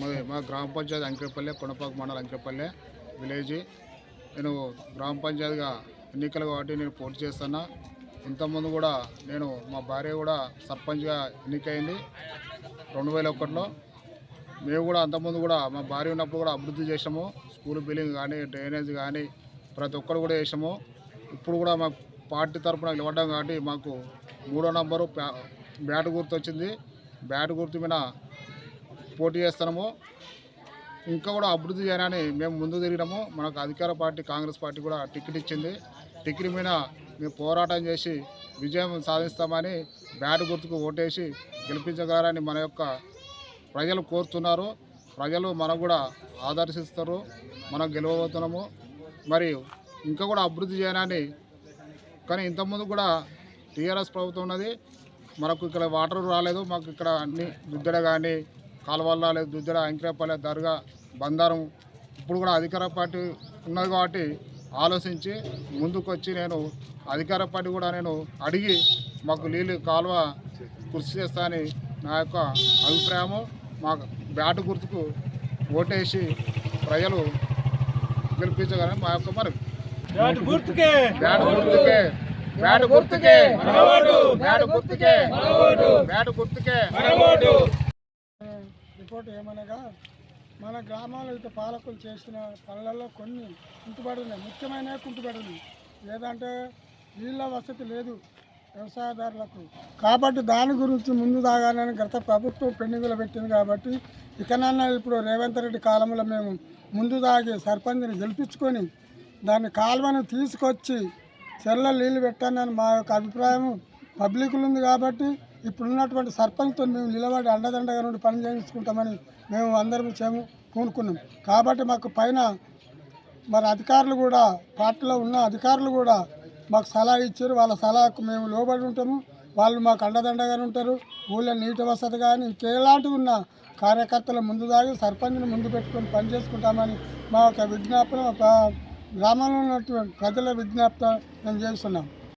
మా గ్రామ పంచాయతీ అంకెపల్లె కొనపాక మండలం అంకెపల్లె విలేజ్. నేను గ్రామ పంచాయతీగా ఎన్నికలు కాబట్టి నేను పోటీ చేస్తున్నా. ఇంతకుముందు కూడా నేను మా భార్య కూడా సర్పంచ్గా ఎన్నికైంది రెండు వేల ఒకటిలో మేము కూడా అంతకుముందు కూడా మా భార్య ఉన్నప్పుడు కూడా అభివృద్ధి చేసాము స్కూల్ బిల్డింగ్ కానీ డ్రైనేజ్ కానీ ప్రతి ఒక్కరు కూడా చేసాము ఇప్పుడు కూడా మా పార్టీ తరఫున నిలబడ్డాం కాబట్టి మాకు మూడో నంబరు బ్యాట్ గుర్తు వచ్చింది బ్యాట్ గుర్తు మీద పోటీ చేస్తున్నాము. ఇంకా కూడా అభివృద్ధి చేయాలని మేము ముందు తిరిగినాము. మనకు అధికార పార్టీ కాంగ్రెస్ పార్టీ కూడా టికెట్ ఇచ్చింది. టికెట్ మీద మేము పోరాటం చేసి విజయం సాధిస్తామని బ్యాట్ గుర్తుకు ఓటేసి గెలిపించగలరని మన యొక్క ప్రజలు కోరుతున్నారు. ప్రజలు మనకు కూడా ఆదర్శిస్తారు. మనం గెలవబోతున్నాము. మరి ఇంకా కూడా అభివృద్ధి చేయాలని కానీ ఇంతకుముందు కూడా టీఆర్ఎస్ ప్రభుత్వం ఉన్నది. మనకు ఇక్కడ వాటర్ రాలేదు. మాకు ఇక్కడ అన్ని దుద్దడ కానీ కాలువలు రాలేదు దుద్దడ అంకిరేపల్లె దర్గా బందారం ఇప్పుడు కూడా అధికార పార్టీ ఉన్నది కాబట్టి ఆలోచించి ముందుకు వచ్చి నేను అధికార పార్టీ కూడా నేను అడిగి మాకు నీళ్ళు కాలువ కృషి చేస్తా అని నా యొక్క అభిప్రాయము. మా బ్యాటు గుర్తుకు ఓటేసి ప్రజలు గెలిపించగలని మా యొక్క మరి బ్యాట్ గుర్తుకే. బ్యాట్ గుర్తుకే. బ్యాట్ గుర్తుకే. బ్యాట్ గుర్తుకే. బ్యాట్ గుర్తుకే. రిపోర్ట్ ఏమనగా మన గ్రామాల్లో ఇటు పాలకులు చేసిన పనులలో కొన్ని కుంటుబడి ఉన్నాయి. ముఖ్యమైన కుంటుబడి ఉన్నాయి. నీళ్ళ వసతి లేదు వ్యవసాయదారులకు. కాబట్టి దాని గురించి ముందు దాగానని గత ప్రభుత్వం పెండింగులు పెట్టింది కాబట్టి ఇకనన్నా ఇప్పుడు రేవంత్ రెడ్డి కాలంలో మేము ముందు దాగి సర్పంచ్ని గెలిపించుకొని దాన్ని కాలువను తీసుకొచ్చి చెర్ల నీళ్ళు పెట్టానని మా యొక్క అభిప్రాయం పబ్లిక్లు ఉంది కాబట్టి ఇప్పుడున్నటువంటి సర్పంచ్తో మేము నిలబడి అండదండగా నుండి పని చేయించుకుంటామని మేము అందరం చేము కూనుకున్నాం కాబట్టి మాకు పైన మరి అధికారులు కూడా పార్టీలో ఉన్న అధికారులు కూడా మాకు సలహా ఇచ్చారు. వాళ్ళ సలహాకు మేము లోబడి ఉంటాము. వాళ్ళు మాకు అండదండగానే ఉంటారు. ఊళ్ళో నీటి వసతి కానీ ఇంకేలాంటివి ఉన్న కార్యకర్తల ముందు దాగి సర్పంచ్ని ముందు పెట్టుకొని పని చేసుకుంటామని మా యొక్క విజ్ఞాపన గ్రామంలో ఉన్నటువంటి ప్రజల విజ్ఞాపన మేము చేస్తున్నాం.